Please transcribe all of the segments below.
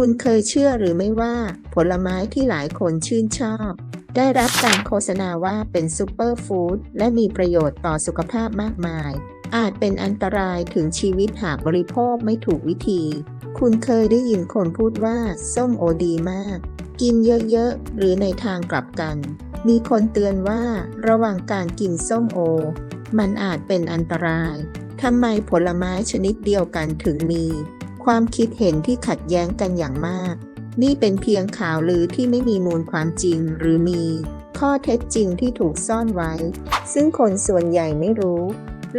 คุณเคยเชื่อหรือไม่ว่า ผลไม้ที่หลายคนชื่นชอบ ได้รับการโฆษณาว่าเป็นซูเปอร์ฟู้ดและมีประโยชน์ต่อสุขภาพมากมาย อาจเป็นอันตรายถึงชีวิตหากบริโภคไม่ถูกวิธี คุณเคยได้ยินคนพูดว่าส้มโอดีมาก กินเยอะๆ หรือในทางกลับกัน มีคนเตือนว่าระหว่างการกินส้มโอ มันอาจเป็นอันตรายทำไมผลไม้ชนิดเดียวกันถึงมี ความคิดเห็นที่ขัดแย้งกันอย่างมาก นี่เป็นเพียงข่าวลือที่ไม่มีมูลความจริงหรือมี ข้อเท็จจริงที่ถูกซ่อนไว้ ซึ่งคนส่วนใหญ่ไม่รู้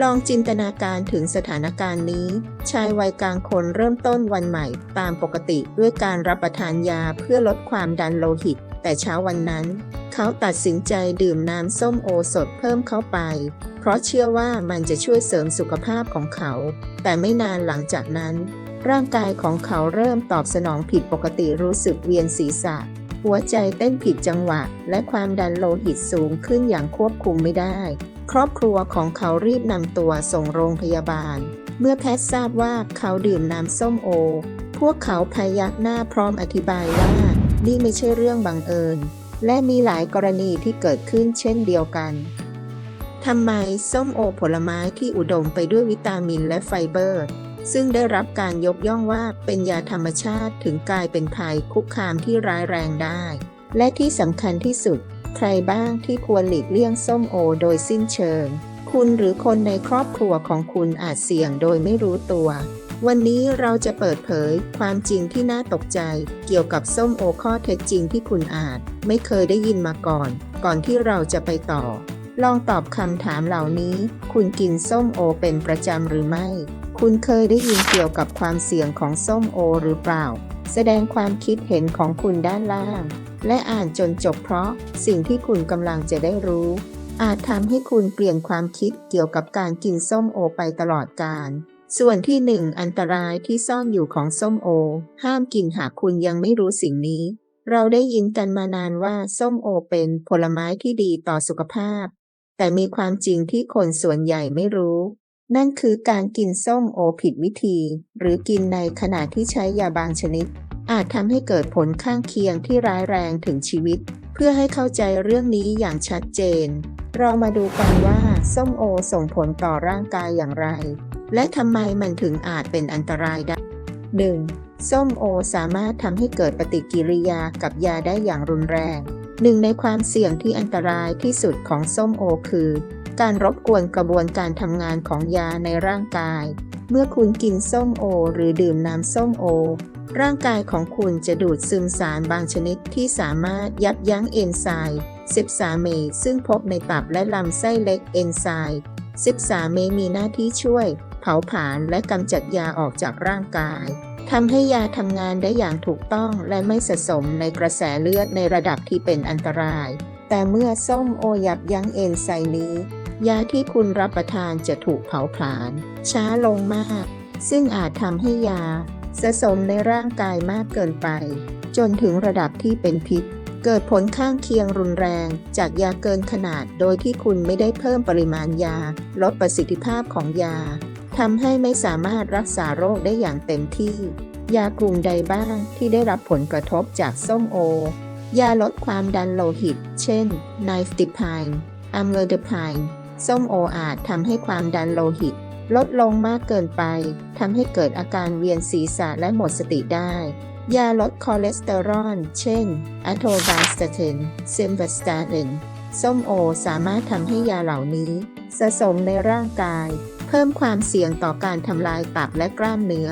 ลองจินตนาการถึงสถานการณ์นี้ ชายวัยกลางคนเริ่มต้นวันใหม่ ตามปกติด้วยการรับประทานยาเพื่อลดความดันโลหิต แต่เช้าวันนั้น เขาตัดสินใจดื่มน้ำส้มโอสดเพิ่มเข้าไปเพราะเชื่อว่ามันจะช่วยเสริมสุขภาพของเขา แต่ไม่นานหลังจากนั้น ร่างกายของเขาเริ่มตอบสนองผิดปกติรู้สึกเวียนศีรษะ หัวใจเต้นผิดจังหวะ และความดันโลหิตสูงขึ้นอย่างควบคุมไม่ได้ ครอบครัวของเขารีบนำตัวส่งโรงพยาบาล เมื่อแพทย์ทราบว่าเขาดื่มน้ำส้มโอ พวกเขาพยักหน้าพร้อมอธิบายว่า นี่ไม่ใช่เรื่องบังเอิญ และมีหลายกรณีที่เกิดขึ้นเช่นเดียวกันทำไมส้มโอผลไม้ที่อุดมไปด้วยวิตามินและไฟเบอร์ ซึ่งได้รับการยกย่องว่าเป็นยาธรรมชาติถึงกลายเป็นภัยคุกคามที่ร้ายแรงได้ และที่สำคัญที่สุด ใครบ้างที่ควรหลีกเลี่ยงส้มโอโดยสิ้นเชิง คุณหรือคนในครอบครัวของคุณอาจเสี่ยงโดยไม่รู้ตัว วันนี้เราจะเปิดเผยความจริงที่น่าตกใจ เกี่ยวกับส้มโอข้อเท็จจริงที่คุณอาจ ไม่เคยได้ยินมาก่อน ก่อนที่เราจะไปต่อลองตอบคำถามเหล่านี้ คุณกินส้มโอเป็นประจำหรือไม่ คุณเคยได้ยินเกี่ยวกับความเสี่ยงของส้มโอหรือเปล่า แสดงความคิดเห็นของคุณด้านล่าง และอ่านจนจบเพราะสิ่งที่คุณกำลังจะได้รู้ อาจทำให้คุณเปลี่ยนความคิดเกี่ยวกับการกินส้มโอไปตลอดกาลส่วนที่หนึ่งอันตรายที่ซ่อนอยู่ของส้มโอ ห้ามกินหากคุณยังไม่รู้สิ่งนี้ เราได้ยินกันมานานว่าส้มโอเป็นผลไม้ที่ดีต่อสุขภาพ แต่มีความจริงที่คนส่วนใหญ่ไม่รู้ นั่นคือการกินส้มโอผิดวิธี หรือกินในขณะที่ใช้ยาบางชนิด อาจทำให้เกิดผลข้างเคียงที่ร้ายแรงถึงชีวิต เพื่อให้เข้าใจเรื่องนี้อย่างชัดเจน เรามาดูกันว่าส้มโอส่งผลต่อร่างกายอย่างไร และทำไมมันถึงอาจเป็นอันตรายได้ 1. ส้มโอสามารถทำให้เกิดปฏิกิริยากับยาได้อย่างรุนแรงหนึ่งในความเสี่ยงที่อันตรายที่สุดของส้มโอคือ การรบกวนกระบวนการทำงานของยาในร่างกาย เมื่อคุณกินส้มโอ หรือดื่มน้ำส้มโอ ร่างกายของคุณจะดูดซึมสารบางชนิดที่สามารถยับยั้งเอนไซม์13 เมซึ่งพบในตับและลำไส้เล็กเอนไซม์13 เมมีหน้าที่ช่วย เผาผลาญและกำจัดยาออกจากร่างกายทำให้ยาทำงานได้อย่างถูกต้องและไม่สะสมในกระแสเลือดในระดับที่เป็นอันตราย แต่เมื่อส้มโอยับยั้งเอนไซม์นี้ ยาที่คุณรับประทานจะถูกเผาผลาญช้าลงมาก ซึ่งอาจทำให้ยา สะสมในร่างกายมากเกินไป จนถึงระดับที่เป็นพิษ เกิดผลข้างเคียงรุนแรง จากยาเกินขนาดโดยที่คุณไม่ได้เพิ่มปริมาณยา ลดประสิทธิภาพของยาทำให้ไม่สามารถรักษาโรคได้อย่างเต็มที่ ยากลุ่มใดบ้างที่ได้รับผลกระทบจากส้มโอ ยาลดความดันโลหิต เช่นไนฟติพายอะมโลเดพาย ส้มโออาจทำให้ความดันโลหิต ลดลงมากเกินไปทำให้เกิดอาการเวียนศีรษะและหมดสติได้ ยาลดคอเลสเตอรอล เช่นอะโทบาสตาตินซิมบัสตาตินส้มโอสามารถทำให้ยาเหล่านี้ สะสมในร่างกาย เพิ่มความเสี่ยงต่อการทำลายตับและกล้ามเนื้อ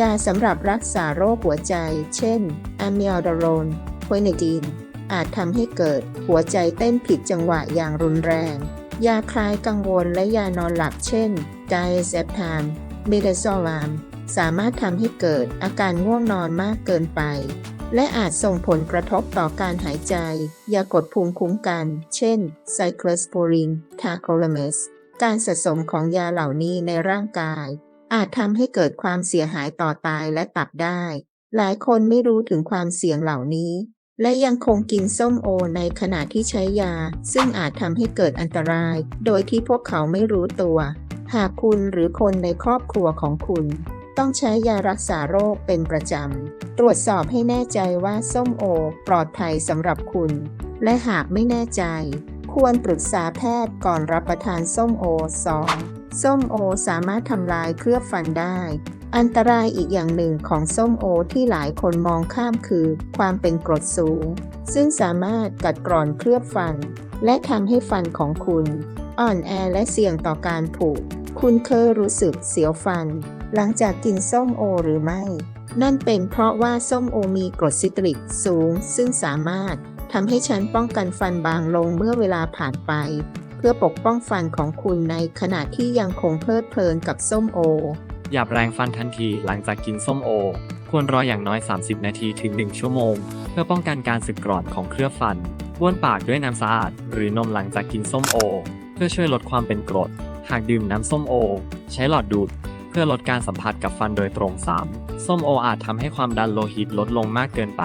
ยาสำหรับรักษาโรคหัวใจ เช่นอะมิอลดาโรนโคเนดีน อาจทำให้เกิดหัวใจเต้นผิดจังหวะอย่างรุนแรง ยาคลายกังวลและยานอนหลับเช่นไดเซปทามเมดโซลาม สามารถทำให้เกิดอาการง่วงนอนมากเกินไป และอาจส่งผลกระทบต่อการหายใจ ยากดภูมิคุ้มกัน เช่นไซคลสโปรินทาโคลาเมสการสะสมของยาเหล่านี้ในร่างกาย อาจทำให้เกิดความเสียหายต่อตายและตับได้ หลายคนไม่รู้ถึงความเสี่ยงเหล่านี้ และยังคงกินส้มโอในขณะที่ใช้ยา ซึ่งอาจทำให้เกิดอันตราย โดยที่พวกเขาไม่รู้ตัว หากคุณหรือคนในครอบครัวของคุณ ต้องใช้ยารักษาโรคเป็นประจำ ตรวจสอบให้แน่ใจว่าส้มโอ ปลอดภัยสำหรับคุณ และหากไม่แน่ใจ ควรปรึกษาแพทย์ก่อนรับประทานส้มโอ 2. ส้มโอสามารถทำลายเคลือบฟันได้ อันตรายอีกอย่างหนึ่งของส้มโอที่หลายคนมองข้ามคือความเป็นกรดสูง ซึ่งสามารถกัดกร่อนเคลือบฟัน และทำให้ฟันของคุณ อ่อนแอและเสี่ยงต่อการผุคุณเคยรู้สึกเสียวฟัน หลังจากกินส้มโอหรือไม่ นั่นเป็นเพราะว่าส้มโอมีกรดซิตริกสูง ซึ่งสามารถทำให้ฉันป้องกันฟันบางลงเมื่อเวลาผ่านไป เพื่อปกป้องฟันของคุณในขณะที่ยังคงเพลิดเพลินกับส้มโอ อย่าแปรงฟันทันทีหลังจากกินส้มโอ ควรรออย่างน้อย 30 นาทีถึง 1 ชั่วโมง เพื่อป้องกันการสึกกร่อนของเคลือบฟันบ้วนปากด้วยน้ำสะอาด หรือนมหลังจากกินส้มโอ เพื่อช่วยลดความเป็นกรด หากดื่มน้ำส้มโอ ใช้หลอดดูด เพื่อลดการสัมผัสกับฟันโดยตรง 3. ส้มโออาจทำให้ความดันโลหิตลดลงมากเกินไป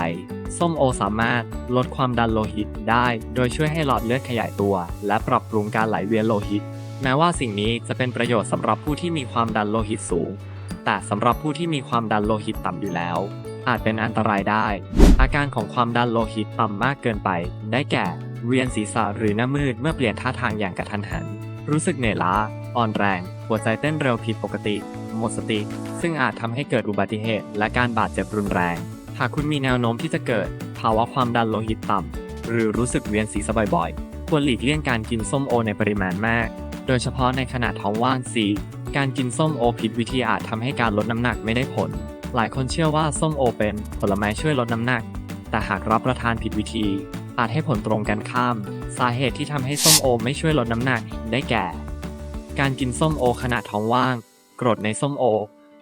ส้มโอสามารถลดความดันโลหิตได้ โดยช่วยให้หลอดเลือดขยายตัว และปรับปรุงการไหลเวียนโลหิต แม้ว่าสิ่งนี้จะเป็นประโยชน์สำหรับผู้ที่มีความดันโลหิตสูง แต่สำหรับผู้ที่มีความดันโลหิตต่ำอยู่แล้ว อาจเป็นอันตรายได้ อาการของความดันโลหิตต่ำมากเกินไป ได้แก่ เวียนศีรษะหรือหน้ามืดเมื่อเปลี่ยนท่าทางอย่างกระทันหัน รู้สึกเหนื่อยล้า อ่อนแรง หัวใจเต้นเร็วผิดปกติ หมดสติ ซึ่งอาจทำให้เกิดอุบัติเหตุ และการบาดเจ็บรุนแรง หากคุณมีแนวโน้มที่จะเกิด ภาวะความดันโลหิตต่ำหรือรู้สึกเวียนศีรษะบ่อยๆควรหลีกเลี่ยงการกินส้มโอในปริมาณมาก โดยเฉพาะในขณะท้องว่างสีการกินส้มโอผิดวิธีอาจทำให้การลดน้ำหนักไม่ได้ผล หลายคนเชื่อว่าส้มโอเป็นผลไม้ช่วยลดน้ำหนัก แต่หากรับประทานผิดวิธี อาจให้ผลตรงกันข้าม สาเหตุที่ทำให้ส้มโอไม่ช่วยลดน้ำหนักได้แก่ การกินส้มโอขณะท้องว่าง กรดในส้มโอ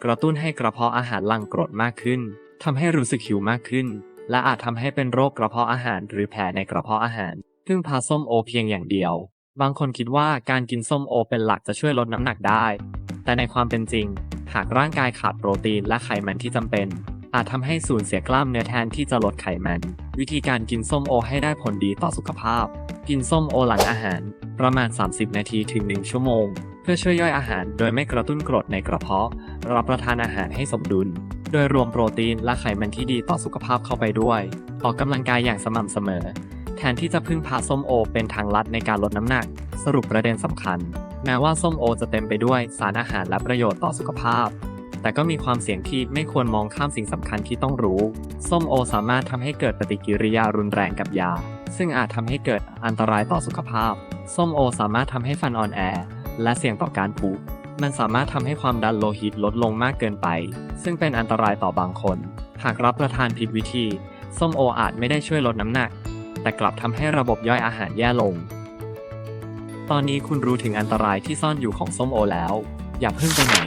กระตุ้นให้กระเพาะอาหารหลั่งกรดมากขึ้นทำให้รู้สึกหิวมากขึ้น และอาจทำให้เป็นโรคกระเพาะอาหารหรือแผลในกระเพาะอาหารพึ่งพาส้มโอเพียงอย่างเดียว บางคนคิดว่าการกินส้มโอเป็นหลักจะช่วยลดน้ำหนักได้ แต่ในความเป็นจริง หากร่างกายขาดโปรตีนและไขมันที่จำเป็น อาจทำให้สูญเสียกล้ามเนื้อแทนที่จะลดไขมัน วิธีการกินส้มโอให้ได้ผลดีต่อสุขภาพ กินส้มโอหลังอาหาร ประมาณ 30 นาทีถึง 1 ชั่วโมง เพื่อช่วยย่อยอาหารโดยไม่กระตุ้นกรดในกระเพาะ รับประทานอาหารให้สมดุล โดยรวมโปรตีนและไขมันที่ดีต่อสุขภาพเข้าไปด้วย ออกกำลังกายอย่างสม่ำเสมอ แทนที่จะพึ่งพาส้มโอ เป็นทางลัดในการลดน้ำหนัก สรุปประเด็นสำคัญ แม้ว่าส้มโอจะเต็มไปด้วยสารอาหารและประโยชน์ต่อสุขภาพ แต่ก็มีความเสี่ยงที่ไม่ควรมองข้ามสิ่งสำคัญที่ต้องรู้ ส้มโอสามารถทำให้เกิดปฏิกิริยารุนแรงกับยา ซึ่งอาจทำให้เกิดอันตรายต่อสุขภาพ ส้มโอสามารถทำให้ฟันอ่อนแอ และเสี่ยงต่อการผุมันสามารถทำให้ความดันโลหิตลดลงมากเกินไป ซึ่งเป็นอันตรายต่อบางคน หากรับประทานผิดวิธี ส้มโออาจไม่ได้ช่วยลดน้ำหนัก แต่กลับทำให้ระบบย่อยอาหารแย่ลง ตอนนี้คุณรู้ถึงอันตรายที่ซ่อนอยู่ของส้มโอแล้ว อย่าเพิ่งไปไหน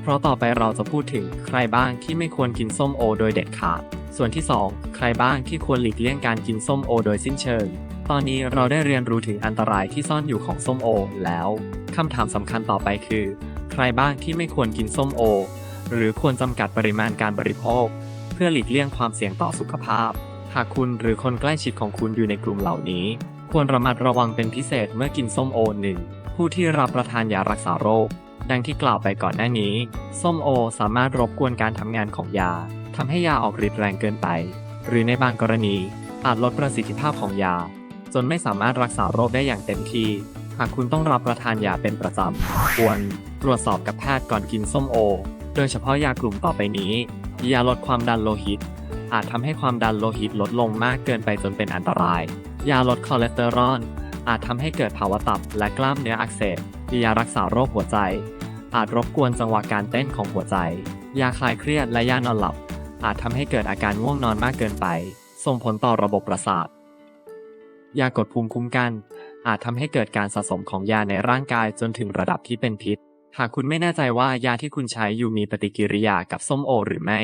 เพราะต่อไปเราจะพูดถึงใครบ้างที่ไม่ควรกินส้มโอโดยเด็ดขาด ส่วนที่ 2 ใครบ้างที่ควรหลีกเลี่ยงการกินส้มโอโดยสิ้นเชิง ตอนนี้เราได้เรียนรู้ถึงอันตรายที่ซ่อนอยู่ของส้มโอแล้วคำถามสำคัญต่อไปคือ ใครบ้างที่ไม่ควรกินส้มโอ หรือควรจำกัดปริมาณการบริโภค เพื่อหลีกเลี่ยงความเสี่ยงต่อสุขภาพากคุณหรือคนใกล้ชิดของคุณอยู่ในกลุ่มเหล่านี้ ควรระมัดระวังเป็นพิเศษเมื่อกินส้มโอหนึ่งผู้ที่รับประทานยารักษาโรค ดังที่กล่าวไปก่อนหน้านี้ ส้มโอสามารถรบกวนการทำงานของยาทำให้ยาออกฤทธิ์แรงเกินไป หรือในบางกรณีอาจลดประสิทธิภาพของยา จนไม่สามารถรักษาโรคได้อย่างเต็มที่ หากคุณต้องรับประทานยาเป็นประจำ ควรตรวจสอบกับแพทย์ก่อนกินส้มโอ โดยเฉพาะยากลุ่มต่อไปนี้ ยาลดความดันโลหิต อาจทำให้ความดันโลหิตลดลงมากเกินไปจนเป็นอันตราย ยาลดคอเลสเตอรอลอาจทำให้เกิดภาวะตับและกล้ามเนื้ออักเสบยารักษาโรคหัวใจ อาจรบกวนจังหวะการเต้นของหัวใจ ยาคลายเครียดและยานอนหลับ อาจทำให้เกิดอาการง่วงนอนมากเกินไป ส่งผลต่อระบบประสาท ยากดภูมิคุ้มกัน อาจทำให้เกิดการสะสมของยาในร่างกายจนถึงระดับที่เป็นพิษ หากคุณไม่แน่ใจว่ายาที่คุณใช้อยู่มีปฏิกิริยากับส้มโอหรือไม่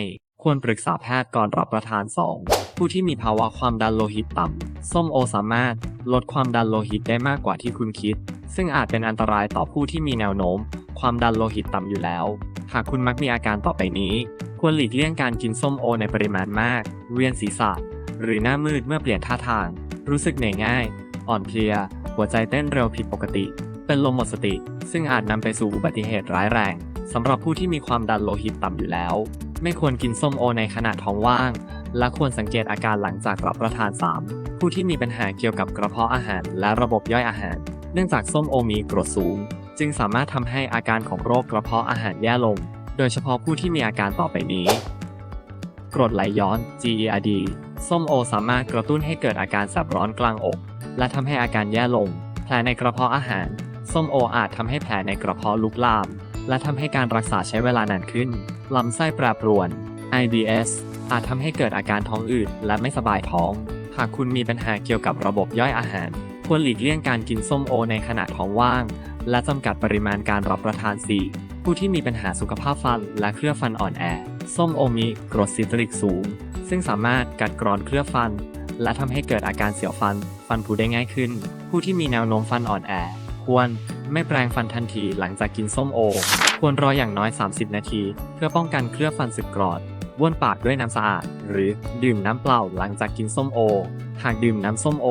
ควรปรึกษาแพทย์ก่อนรับประทาน 2. ผู้ที่มีภาวะความดันโลหิตต่ำ ส้มโอสามารถลดความดันโลหิตได้มากกว่าที่คุณคิด ซึ่งอาจเป็นอันตรายต่อผู้ที่มีแนวโน้ม ความดันโลหิตต่ำอยู่แล้ว หากคุณมักมีอาการต่อไปนี้ ควรหลีกเลี่ยงการกินส้มโอในปริมาณมาก เวียนศีรษะ หรือหน้ามืดเมื่อเปลี่ยนท่าทาง รู้สึกเหนื่อยง่าย อ่อนเพลีย หัวใจเต้นเร็วผิดปกติ เป็นลมหมดสติ ซึ่งอาจนำไปสู่อุบัติเหตุร้ายแรงสำหรับผู้ที่มีความดันโลหิตต่ำอยู่แล้ว ไม่ควรกินส้มโอในขณะท้องว่าง และควรสังเกตอาการหลังจากรับประทาน 3. ผู้ที่มีปัญหาเกี่ยวกับกระเพาะอาหารและระบบย่อยอาหาร เนื่องจากส้มโอมีกรดสูง จึงสามารถทำให้อาการของโรคกระเพาะอาหารแย่ลง โดยเฉพาะผู้ที่มีอาการต่อไปนี้ กรดไหลย้อน GERD ส้มโอสามารถกระตุ้นให้เกิดอาการแสบร้อนกลางอก และทำให้อาการแย่ลง แผลในกระเพาะอาหาร ส้มโออาจทำให้แผลในกระเพาะลุกลาม และทำให้การรักษาใช้เวลานานขึ้น ลำไส้แปรปรวน IBS อาจทำให้เกิดอาการท้องอืดและไม่สบายท้อง หากคุณมีปัญหาเกี่ยวกับระบบย่อยอาหาร ควรหลีกเลี่ยงการกินส้มโอในขณะท้องว่าง และจำกัดปริมาณการรับประทานสีผู้ที่มีปัญหาสุขภาพฟันและเครือฟันอ่อนแอ ส้มโอมีกรดซิตริกสูง ซึ่งสามารถกัดกร่อนเครือฟัน และทำให้เกิดอาการเสียวฟัน ฟันผุได้ง่ายขึ้น ผู้ที่มีแนวโน้มฟันอ่อนแอ ควร ไม่แปรงฟันทันทีหลังจากกินส้มโอ ควรรออย่างน้อย 30 นาที เพื่อป้องกันเครือฟันสึกกรอนบ้วนปากด้วยน้ำสะอาด หรือดื่มน้ำเปล่าหลังจากกินส้มโอ หากดื่มน้ำส้มโอ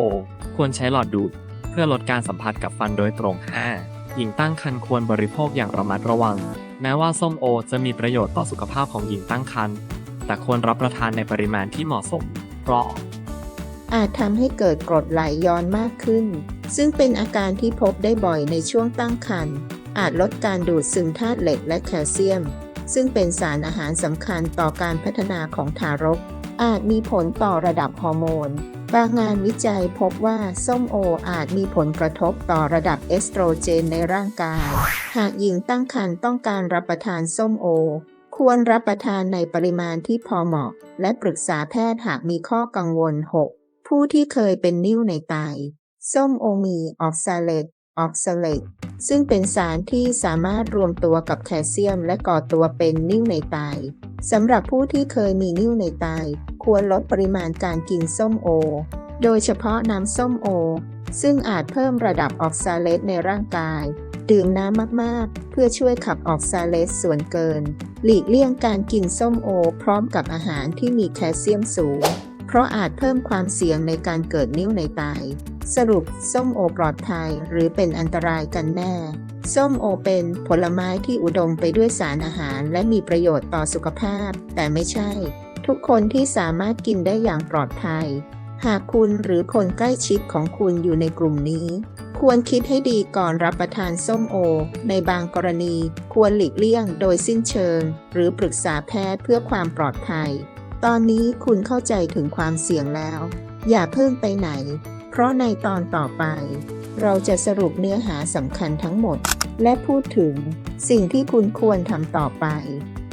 ควรใช้หลอดดูด เพื่อลดการสัมผัสกับฟันโดยตรง 5. หญิงตั้งครรภ์ควรบริโภคอย่างระมัดระวัง แม้ว่าส้มโอจะมีประโยชน์ต่อสุขภาพของหญิงตั้งครรภ์แต่ควรรับประทานในปริมาณที่เหมาะสม เพราะ อาจทำให้เกิดกรดไหลย้อนมากขึ้น ซึ่งเป็นอาการที่พบได้บ่อยในช่วงตั้งครรภ์อาจลดการดูดซึมธาตุเหล็กและแคลเซียม ซึ่งเป็นสารอาหารสำคัญต่อการพัฒนาของทารก อาจมีผลต่อระดับฮอร์โมน บางงานวิจัยพบว่าส้มโออาจมีผลกระทบต่อระดับเอสโตรเจนในร่างกาย หากหญิงตั้งครรภ์ต้องการรับประทานส้มโอ ควรรับประทานในปริมาณที่พอเหมาะ และปรึกษาแพทย์หากมีข้อกังวล 6. ผู้ที่เคยเป็นนิ่วในไต ส้มโอมีออกซาเลตออกซาเลตซึ่งเป็นสารที่สามารถรวมตัวกับแคลเซียม และก่อตัวเป็นนิ่วในไตสำหรับผู้ที่เคยมีนิ่วในไตควรลดปริมาณการกินส้มโอ โดยเฉพาะน้ำส้มโอ ซึ่งอาจเพิ่มระดับออกซาเลตในร่างกาย ดื่มน้ำมากๆ เพื่อช่วยขับออกซาเลตส่วนเกิน หลีกเลี่ยงการกินส้มโอ พร้อมกับอาหารที่มีแคลเซียมสูง เพราะอาจเพิ่มความเสี่ยงในการเกิดนิ่วในไต สรุปส้มโอปลอดภัยหรือเป็นอันตรายกันแน่ ส้มโอเป็นผลไม้ที่อุดมไปด้วยสารอาหาร และมีประโยชน์ต่อสุขภาพ แต่ไม่ใช่ ทุกคนที่สามารถกินได้อย่างปลอดภัย หากคุณหรือคนใกล้ชิดของคุณอยู่ในกลุ่มนี้ ควรคิดให้ดีก่อนรับประทานส้มโอ ในบางกรณี ควรหลีกเลี่ยงโดยสิ้นเชิง หรือปรึกษาแพทย์เพื่อความปลอดภัย ตอนนี้คุณเข้าใจถึงความเสี่ยงแล้ว อย่าเพิ่งไปไหน เพราะในตอนต่อไป เราจะสรุปเนื้อหาสำคัญทั้งหมด และพูดถึงสิ่งที่คุณควรทำต่อไป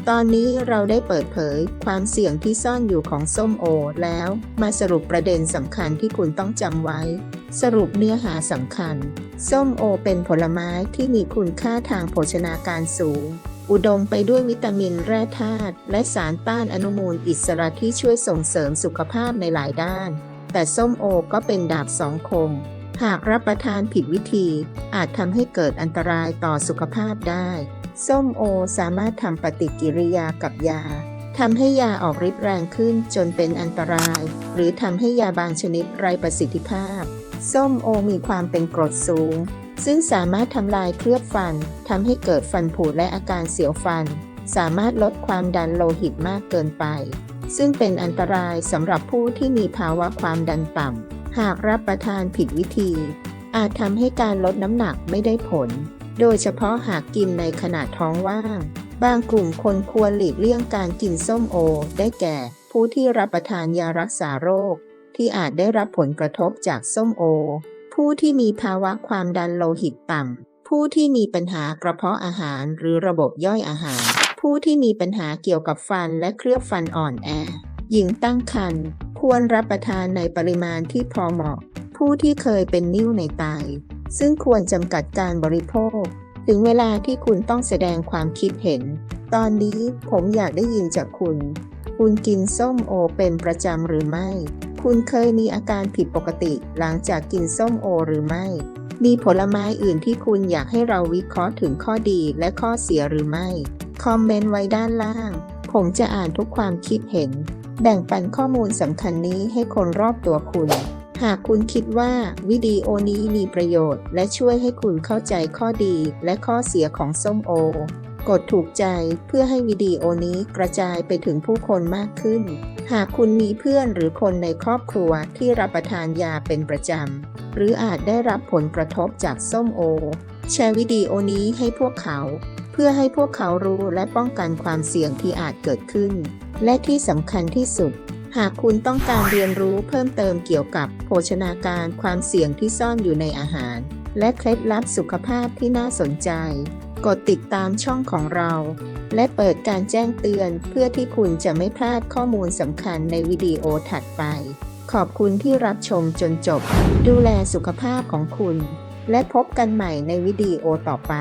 ตอนนี้เราได้เปิดเผยความเสี่ยงที่ซ่อนอยู่ของส้มโอ แล้วมาสรุปประเด็นสำคัญที่คุณต้องจำไว้ สรุปเนื้อหาสำคัญ ส้มโอเป็นผลไม้ที่มีคุณค่าทางโภชนาการสูงอุดมไปด้วยวิตามินแร่ธาตุและสารต้านอนุมูลอิสระที่ช่วยส่งเสริมสุขภาพในหลายด้าน แต่ส้มโอก็เป็นดาบสองคม หากรับประทานผิดวิธี อาจทำให้เกิดอันตรายต่อสุขภาพได้ ส้มโอสามารถทำปฏิกิริยากับยาทำให้ยาออกฤทธิ์แรงขึ้นจนเป็นอันตราย หรือทำให้ยาบางชนิดไร้ประสิทธิภาพ ส้มโอมีความเป็นกรดสูง ซึ่งสามารถทำลายเคลือบฟันทำให้เกิดฟันผุและอาการเสียวฟัน สามารถลดความดันโลหิตมากเกินไป ซึ่งเป็นอันตรายสำหรับผู้ที่มีภาวะความดันต่ำ หากรับประทานผิดวิธี อาจทำให้การลดน้ำหนักไม่ได้ผล โดยเฉพาะหากกินในขณะท้องว่าง บางกลุ่มคนควรหลีกเลี่ยงการกินส้มโอ ได้แก่ ผู้ที่รับประทานยารักษาโรค ที่อาจได้รับผลกระทบจากส้มโอ ผู้ที่มีภาวะความดันโลหิตต่ำ ผู้ที่มีปัญหากระเพาะอาหารหรือระบบย่อยอาหาร ผู้ที่มีปัญหาเกี่ยวกับฟันและเคลือบฟันอ่อนแอ หญิงตั้งครรภ์ควรรับประทานในปริมาณที่พอเหมาะ ผู้ที่เคยเป็นนิ่วในไตซึ่งควรจำกัดการบริโภค ถึงเวลาที่คุณต้องแสดงความคิดเห็น ตอนนี้ผมอยากได้ยินจากคุณ คุณกินส้มโอเป็นประจำหรือไม่ คุณเคยมีอาการผิดปกติหลังจากกินส้มโอหรือไม่ มีผลไม้อื่นที่คุณอยากให้เราวิเคราะห์ถึงข้อดีและข้อเสียหรือไม่ คอมเมนต์ไว้ด้านล่าง ผมจะอ่านทุกความคิดเห็น แบ่งปันข้อมูลสำคัญนี้ให้คนรอบตัวคุณ หากคุณคิดว่าวิดีโอนี้มีประโยชน์ และช่วยให้คุณเข้าใจข้อดีและข้อเสียของส้มโอ กดถูกใจเพื่อให้วิดีโอนี้กระจายไปถึงผู้คนมากขึ้น หากคุณมีเพื่อนหรือคนในครอบครัวที่รับประทานยาเป็นประจำหรืออาจได้รับผลกระทบจากส้มโอ แชร์วิดีโอนี้ให้พวกเขา เพื่อให้พวกเขารู้และป้องกันความเสี่ยงที่อาจเกิดขึ้น และที่สำคัญที่สุด หากคุณต้องการเรียนรู้เพิ่มเติมเกี่ยวกับโภชนาการความเสี่ยงที่ซ่อนอยู่ในอาหาร และเคล็ดลับสุขภาพที่น่าสนใจ กดติดตามช่องของเรา และเปิดการแจ้งเตือนเพื่อที่คุณจะไม่พลาดข้อมูลสำคัญในวิดีโอถัดไป ขอบคุณที่รับชมจนจบ ดูแลสุขภาพของคุณ และพบกันใหม่ในวิดีโอต่อไป